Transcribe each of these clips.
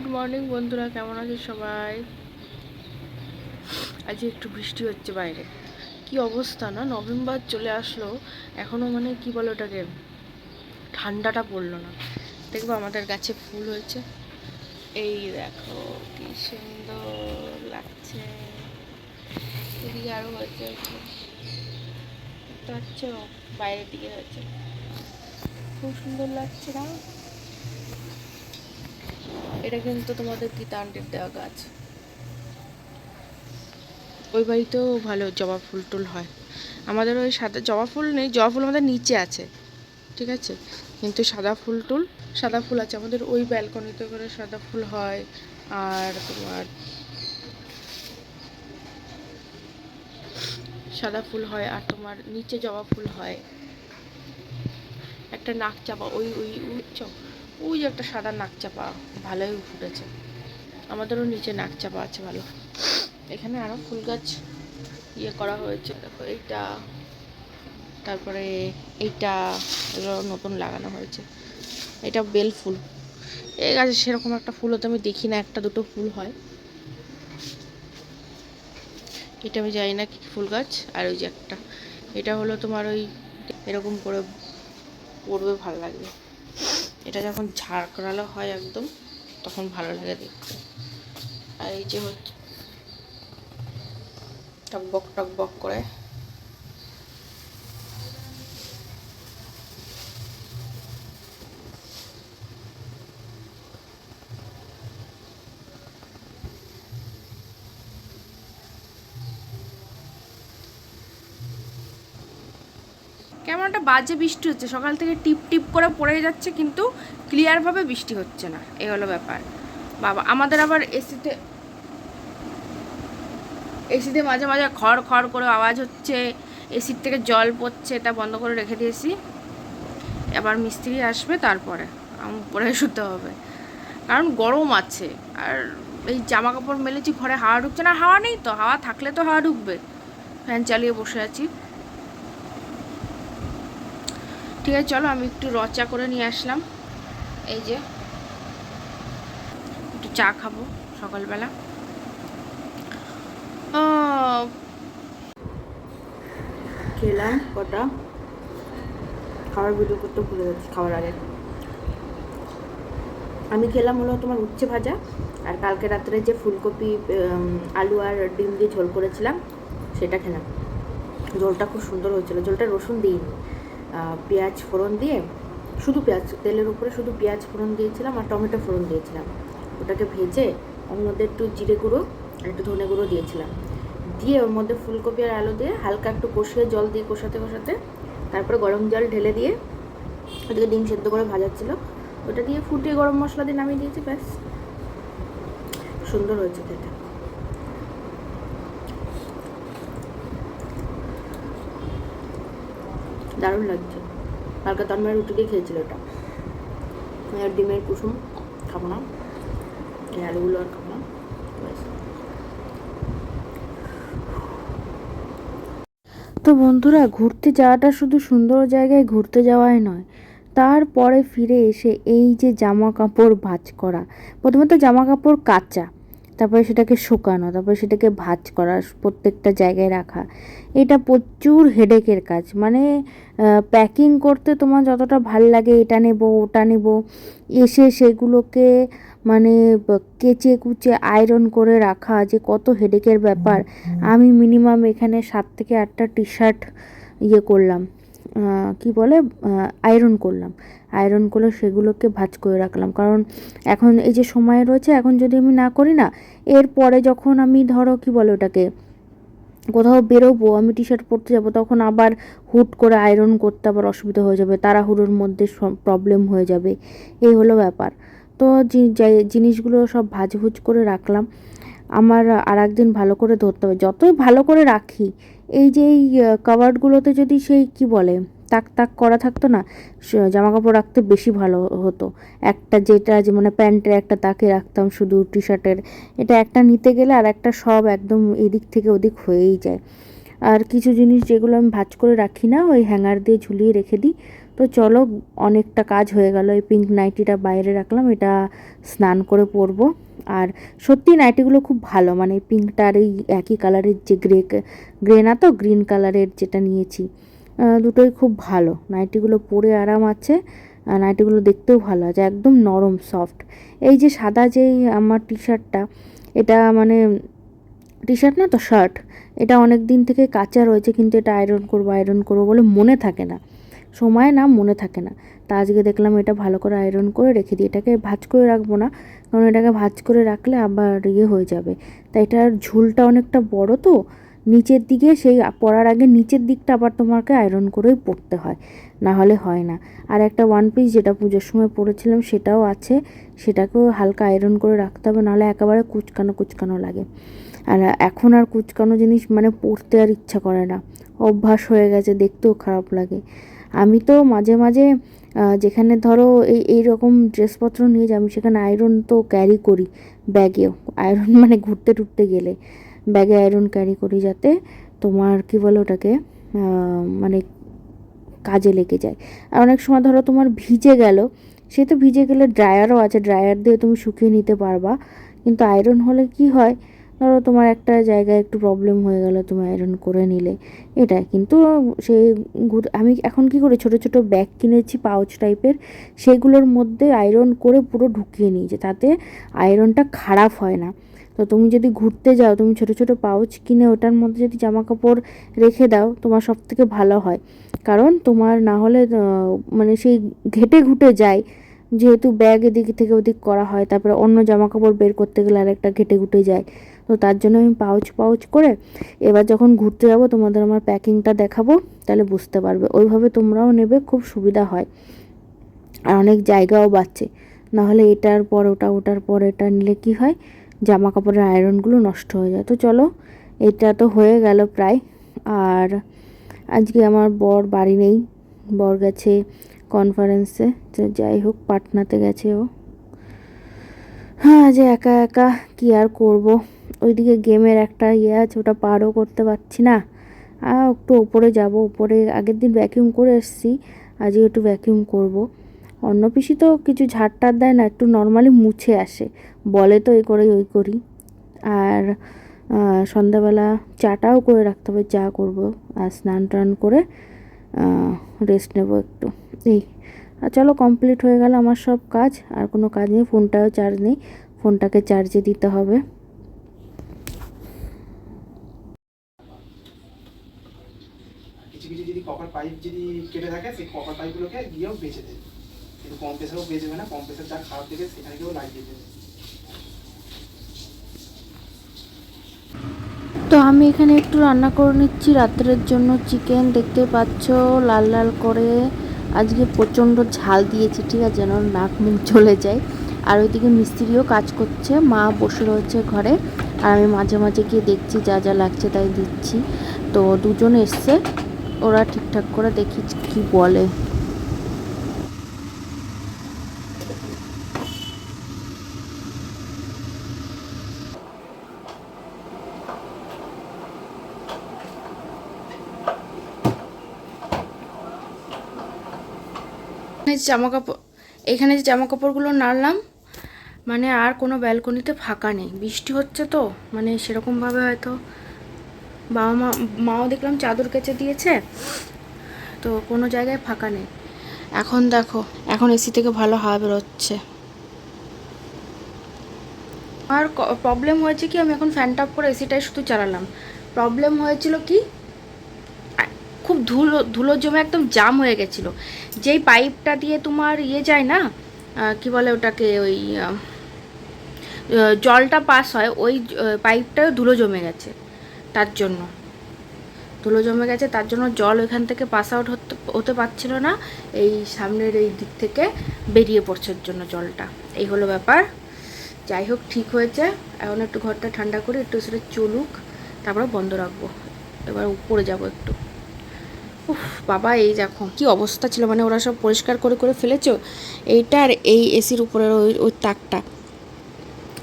Good morning বন্ধুরা, কেমন আছে সবাই? আজ একটু বৃষ্টি হচ্ছে বাইরে। কি অবস্থা না? নভেম্বর চলে আসলো, এখনও মানে কি বলে ওটাকে, ঠান্ডাটা পড়ল না। দেখব আমাদের গাছে ফুল হয়েছে। এই দেখো, কি সুন্দর লাগছে। এদিকে আরও হয়েছে বাইরের দিকে হয়েছে। খুব সুন্দর লাগছে না? এটা কিন্তু তোমাদের গীতা আন্টির দেওয়া গাছ। ওই বাড়িতেও ভালো জবা ফুল টুল হয়। আমাদের ওই সাদা জবা ফুল নেই, জবা ফুল আমাদের নিচে আছে, ঠিক আছে? কিন্তু সাদা ফুল টুল, সাদা ফুল আছে। আমাদের ওই ব্যালকনিতে করে সাদা ফুল হয়, আর তোমার সাদা ফুল হয়, আর তোমার নিচে জবা ফুল হয়। একটা নাক চাপা, ওই ওই উঠছ ওই যে একটা সাদা নাক চাপা, ভালোই ফুটেছে। আমাদেরও নিচে নাক চাপা আছে, ভালো। এখানে আরও ফুল গাছ ইয়ে করা হয়েছে। দেখো এইটা, তারপরে এইটা এগুলো নতুন লাগানো হয়েছে। এটা বেল ফুল। এই গাছে সেরকম একটা ফুল হতে আমি দেখি না, একটা দুটো ফুল হয়। এটা আমি জানি না কি ফুল গাছ, আর ওই যে একটা। এটা হলো তোমার ওই, এরকম করে পড়বে, ভালো লাগবে। এটা যখন ঝাড় হয় একদম, তখন ভালো লাগে দেখতে। আর এই যে হচ্ছে টকবক টকবক করে। কেমন একটা বাজে বৃষ্টি হচ্ছে। সকাল থেকে টিপ টিপ করে পড়ে যাচ্ছে, কিন্তু ক্লিয়ারভাবে বৃষ্টি হচ্ছে না। এ হলো ব্যাপার। বাবা, আমাদের আবার এসিতে এসিতে মাঝে মাঝে খড় খড় করে আওয়াজ হচ্ছে এসির থেকে জল পড়ছে তা বন্ধ করে রেখে দিয়েছি। এবার মিস্ত্রি আসবে তারপরে পরে শুতে হবে। কারণ গরম আছে, আর এই জামা কাপড় মেলেছি, ঘরে হাওয়া ঢুকছে না, হাওয়া নেই তো, হাওয়া থাকলে তো হাওয়া ঢুকবে। ফ্যান চালিয়ে বসে আছি। ঠিক আছে, চলো আমি একটু রচা করে নিয়ে আসলাম। এই যে, একটু চা খাব সকালবেলা। খেলাম কটা? খাবার ভিডিও করতে ভুলে যাচ্ছি, খাওয়ার আগে। আমি খেলাম হলো তোমার উচ্ছে ভাজা, আর কালকে রাত্রে যে ফুলকপি আলু আর ডিম দিয়ে ঝোল করেছিলাম, সেটা খেলাম। ঝোলটা খুব সুন্দর হয়েছিল, ঝোলটা রসুন দিইনি। পেঁয়াজ ফোড়ন দিয়ে, শুধু পেঁয়াজ, তেলের উপরে শুধু পেঁয়াজ ফোড়ন দিয়েছিলাম আর টমেটো ফোড়ন দিয়েছিলাম। ওটাকে ভেজে ওর মধ্যে একটু জিরে গুঁড়ো আর একটু ধনে গুঁড়ো দিয়েছিলাম। দিয়ে ওর মধ্যে ফুলকপি আর আলু দিয়ে হালকা একটু কষিয়ে জল দিয়ে কষাতে কষাতে তারপরে গরম জল ঢেলে দিয়ে ওটাকে ডিম সেদ্ধ করে ভাজাচ্ছিল ওটা দিয়ে ফুটিয়ে গরম মশলা দিয়ে নামিয়ে দিয়েছি, ব্যাস। সুন্দর হয়েছে খেতে। দারুণ লাগছে। কালকে তন্ময় রুটি দিয়ে খেয়েছিল ওটা। আর ডিমের কুসুম খাব না। আলুগুলো আর খাব না। তো বন্ধুরা, ঘুরতে যাওয়াটা শুধু সুন্দর জায়গায় ঘুরতে যাওয়াই নয়, তারপরে ফিরে এসে এই যে জামা কাপড় ভাঁজ করা, প্রথমত জামা কাপড় কাচা তারপরে সেটাকে শুকানো তারপরে সেটাকে ভাঁজ করা প্রত্যেকটা জায়গায় রাখা। এটা প্রচুর হেডেকের কাজ। মানে প্যাকিং করতে তোমার যতটা ভালো লাগে এটা নেব ওটা নেব এসে সেগুলোকে মানে কেচে কুচে আয়রন করে রাখা যে কত হেডেকের ব্যাপার। আমি মিনিমাম এখানে সাত থেকে আটটা টি শার্ট ইয়ে করলাম। কি বলে আয়রন করলাম। আয়রন করে সেগুলোকে ভাঁজ করে রাখলাম। কারণ এখন এই যে সময় রয়েছে, এখন যদি আমি না করি না এরপরে যখন আমি ধরো, কি বলে ওটাকে, কোথাও বেরোবো, আমি টি শার্ট পরতে যাব, তখন আবার হুট করে আয়রন করতে আবার অসুবিধা হয়ে যাবে, তাড়াহুড়োর মধ্যে প্রবলেম হয়ে যাবে। এই হলো ব্যাপার। তো জিনিসগুলো সব ভাজভুজ করে রাখলাম। আমার আর একদিন ভালো করে ধরতে হবে। যতই ভালো করে রাখি এই যে এই কাবার্ডগুলোতে যদি সেই কি বলে, তাক তাক করা থাকতো না জামা কাপড় রাখতে বেশি ভালো হতো। একটা যেটা যে মানে প্যান্টের একটা তাকে রাখতাম শুধু টি শার্টের এটা একটা নিতে গেলে আর একটা সব একদম এদিক থেকে ওদিক হয়েই যায়। আর কিছু জিনিস যেগুলো আমি ভাজ করে রাখি না, ওই হ্যাঙ্গার দিয়ে ঝুলিয়ে রেখে দিই। তো চলো, অনেকটা কাজ হয়ে গেল। এই পিঙ্ক নাইটিটা বাইরে রাখলাম, এটা স্নান করে পরবো। আর সত্যি নাইটিগুলো খুব ভালো মানে পিঙ্কটার এই একই কালারের যে গ্রে গ্রে না তো গ্রিন কালারের যেটা নিয়েছি দুটোই খুব ভালো। নাইটিগুলো পরে আরাম আছে, আর নাইটিগুলো দেখতেও ভালো আছে, একদম নরম সফট এই যে সাদা যেই আমার টি শার্টটা এটা মানে টি শার্ট না তো শার্ট এটা অনেক দিন থেকে কাঁচা রয়েছে, কিন্তু এটা আয়রন করব আয়রন করব বলে মনে থাকে না। সময় না, মনে থাকে না। তা আজকে দেখলাম এটা ভালো করে আয়রন করে রেখে দিই। এটাকে ভাজ করে রাখব না, কারণ এটাকে ভাজ করে রাখলে আবার ইয়ে হয়ে যাবে। তাই এটার ঝুলটা অনেকটা বড় তো, নিচের দিকে সেই পরার আগে নিচের দিকটা আবার তোমাকে আয়রন করেই পরতে হয়, না হলে হয় না। আর একটা ওয়ান পিস যেটা পুজোর সময় পরেছিলাম সেটাও আছে, সেটাকেও হালকা আয়রন করে রাখতে হবে, নাহলে একেবারে কুচকানো কুচকানো লাগে। আর এখন আর কুচকানো জিনিস মানে পরতে আর ইচ্ছা করে না। অভ্যাস হয়ে গেছে, দেখতেও খারাপ লাগে। আমি তো মাঝে মাঝে যেখানে ধরো এই এই রকম ড্রেসপত্র নিয়ে যাই, আমি সেখানে আয়রন তো ক্যারি করি ব্যাগেও। আয়রন মানে ঘুরতে টুরতে গেলে ব্যাগে আয়রন ক্যারি করি যাতে তোমার কি বলে ওটাকে মানে কাজে লেগে যায়। আর অনেক সময় ধরো তোমার ভিজে গেল, সে তো ভিজে গেলে ড্রায়ারও আছে ড্রায়ার দিয়ে তুমি শুকিয়ে নিতে পারবা। কিন্তু আয়রন হলে কি হয় ধরো তোমার একটা জায়গায় একটু প্রবলেম হয়ে গেল, তুমি আয়রন করে নিলে। এটা কিন্তু সেই আমি এখন কি করি, ছোট ছোট ব্যাগ কিনেছি পাউচ টাইপের সেগুলোর মধ্যে আয়রন করে পুরো ঢুকিয়ে যে তাতে আয়রনটা খারাপ হয় না। তো তুমি যদি ঘুরতে যাও, তুমি ছোট ছোট পাউচ কিনে ওটার মধ্যে যদি জামা কাপড় রেখে দাও, তোমার সব থেকে ভালো হয়। কারণ তোমার না হলে মানে সেই ঘেটে ঘুটে যায়। যেহেতু ব্যাগ এদিক থেকে ওদিক করা হয়, তারপরে অন্য জামা কাপড় বের করতে গেলে আরেকটা ঘেটে ঘুটে যায়। তো তার জন্য আমি পাউচ পাউচ করে এবার যখন ঘুরতে যাব, তোমাদের আমার প্যাকিংটা দেখাবো, তাহলে বুঝতে পারবে। ওইভাবে তোমরাও নেবে, খুব সুবিধা হয়। আর অনেক জায়গাও বাঁচে। নাহলে এটার পর ওটা, ওটার পর এটা নিলে কি হয়? জামা কাপড়ের আয়রনগুলো নষ্ট হয়ে যায়। তো চলো, এটা তো হয়ে গেল প্রায়। আর আজকে আমার বর বাড়ি নেই। বর গেছে কনফারেন্সে তো যাই হোক, পাটনাতে গেছে ও। হ্যাঁ যে একা একা কি আর করব? ওইদিকে গেমের একটা ইয়ে আছে, ওটা পারও করতে পারছি না। আর একটু ওপরে যাব উপরে আগের দিন ভ্যাকিউম করে এসেছি, আজকে একটু ভ্যাকিউম করব। অন্য পিসি তো কিছু ঝাড় টাড় দেয় না, একটু নর্মালি মুছে আসে, বলে তো এই করে ওই করি। আর সন্ধ্যাবেলা চাটাও করে রাখতে হবে, চা করব, আর স্নান টান করে রেস্ট নেব একটু। এই, আর চলো কমপ্লিট হয়ে গেল আমার সব কাজ, আর কোনো কাজ নেই, ফোনটাও চার্জ নেই, ফোনটাকে চার্জে দিতে হবে কিছু কিছু যদি কপার পাইপ যদি কেটে থাকে, সেই কপার পাইপগুলোকে দিয়েও বেঁচে দেবে কিন্তু কম্প্রেসারও বেঁচবে না কম্প্রেসার যা খারাপ দেবে সেখানে গিয়েও লাগিয়ে দেবে। তো আমি এখানে একটু রান্না করে নিচ্ছি। রাত্রের জন্য চিকেন দেখতে পাচ্ছ, লাল লাল করে। আজকে প্রচণ্ড ঝাল দিয়েছি, ঠিক আছে? যেন নাক মুখ চলে যায়। আর ওইদিকে মিস্ত্রিও কাজ করছে, মা বসে রয়েছে ঘরে। আর আমি মাঝে মাঝে গিয়ে দেখছি যা যা লাগছে তাই দিচ্ছি। তো দুজন এসছে। ওরা ঠিকঠাক করে দেখি কি বলে। জামা কাপড় এখানে যে জামা কাপড়গুলো নাড়লাম মানে আর কোনো ব্যালকনিতে ফাঁকা নেই। বৃষ্টি হচ্ছে তো মানে সেরকমভাবে হয়তো বাবা মা, মাও দেখলাম চাদর কেচে দিয়েছে, তো কোনো জায়গায় ফাঁকা নেই। এখন দেখো, এখন এসি থেকে ভালো হাওয়া বেরোচ্ছে। আর প্রবলেম হয়েছে কি, আমি এখন ফ্যানটা করে এসিটাই শুধু চালালাম। প্রবলেম হয়েছিল কি, খুব ধুলো, ধুলোর জমে একদম জাম হয়ে গেছিল। যেই পাইপটা দিয়ে তোমার ইয়ে যায় না কি বলে ওটাকে, ওই জলটা পাস হয়, ওই পাইপটাও ধুলো জমে গেছে। তার জন্য। ধুলো জমে গেছে, তার জন্য জল ওইখান থেকে পাস আউট হতে হতে পারছিল না। এই সামনের এই দিক থেকে বেরিয়ে পড়ছে জন্য জলটা। এই হলো ব্যাপার। যাই হোক, ঠিক হয়েছে। এখন একটু ঘরটা ঠান্ডা করে একটু সেটা চলুক, তারপরে বন্ধ রাখব। এবার উপরে যাব একটু। উফ, বাবা, এই দেখো, কি অবস্থা ছিল। মানে ওরা সব পরিষ্কার করে করে ফেলেছো? এইটার এই এসির উপরের ওই ওই তাকটা।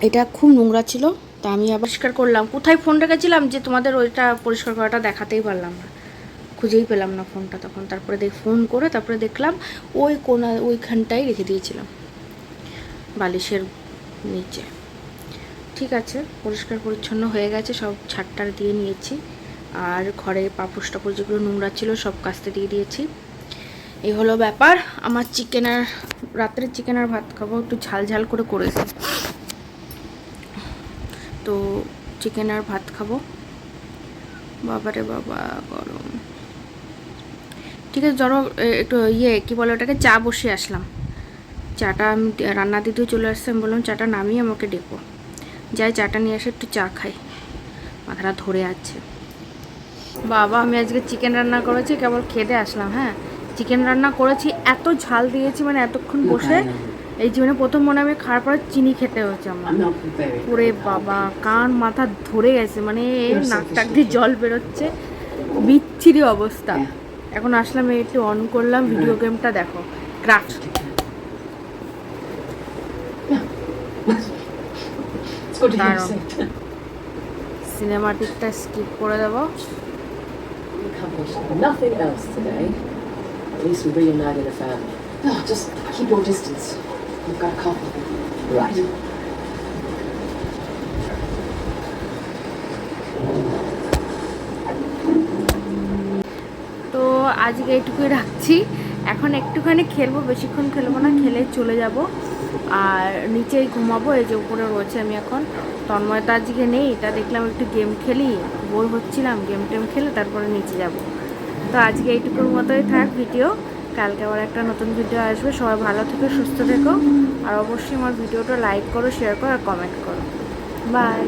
এটা খুব নোংরা ছিল। তা আমি আবার পরিষ্কার করলাম। কোথায় ফোন রেখেছিলাম যে তোমাদের ওইটা পরিষ্কার করাটা দেখাতেই পারলাম না। খুঁজেই পেলাম না ফোনটা তখন। তারপরে দেখ ফোন করে তারপরে দেখলাম ওই কোনা, ওইখানটাই রেখে দিয়েছিলাম। বালিশের নিচে। ঠিক আছে, পরিষ্কার পরিচ্ছন্ন হয়ে গেছে, সব ছাড়টার দিয়ে নিয়েছি। আর ঘরে পাপড় টাপড় যেগুলো নোংরা ছিল, সব কাস্তে দিয়ে দিয়েছি। এই হলো ব্যাপার। আমার চিকেন আর রাত্রে চিকেন আর ভাত খাব, একটু ঝাল ঝাল করে করেছি। তো চিকেন আর ভাত খাব। বাবারে বাবা গরম। ঠিক আছে ধরো একটু ইয়ে কি বলে ওটাকে চা বসে আসলাম। চাটা আমি রান্না দিতেও চলে আসছে আমি বললাম চাটা নামিয়ে আমাকে ডেকো। যাই চাটা নিয়ে এসে একটু চা খাই। মাথাটা ধরে আছে। বাবা আমি আজকে চিকেন রান্না করেছি কেবল খেতে আসলাম হ্যাঁ? চিকেন রান্না করেছি এত ঝাল দিয়েছি মানে এতক্ষণ বসে এই জীবনে প্রথম মনে হবে খাওয়ার পরে চিনি খেতে হচ্ছে আমার। পুরে। বাবা কান মাথা ধরে গেছে মানে নাক টাক দিয়ে জল বেরোচ্ছে বিচ্ছিরি অবস্থা। এখন আসলাম একটু অন করলাম ভিডিও গেমটা দেখো। ক্রাফট সিনেমাটিকটা স্কিপ করে দেবো। We've got a couple. Right. তো আজকে এইটুকুই রাখছি। এখন একটুখানি খেলব বেশিক্ষণ খেলব না খেলে চলে যাব। আর নিচেই ঘুমাবো এই যে উপরে রয়েছে আমি এখন। তন্ময় তো আজকে নেই তা দেখলাম একটু গেম খেলি বোর হচ্ছিলাম গেম টেম খেলে তারপরে নিচে যাব। তো আজকে এইটুকুর মতোই থাক ভিডিও। কালকে আবার একটা নতুন ভিডিও আসবে। সবাই ভালো থেকো, সুস্থ থেকো। আর অবশ্যই আমার ভিডিওটা লাইক করো শেয়ার করো, আর কমেন্ট করো। বাই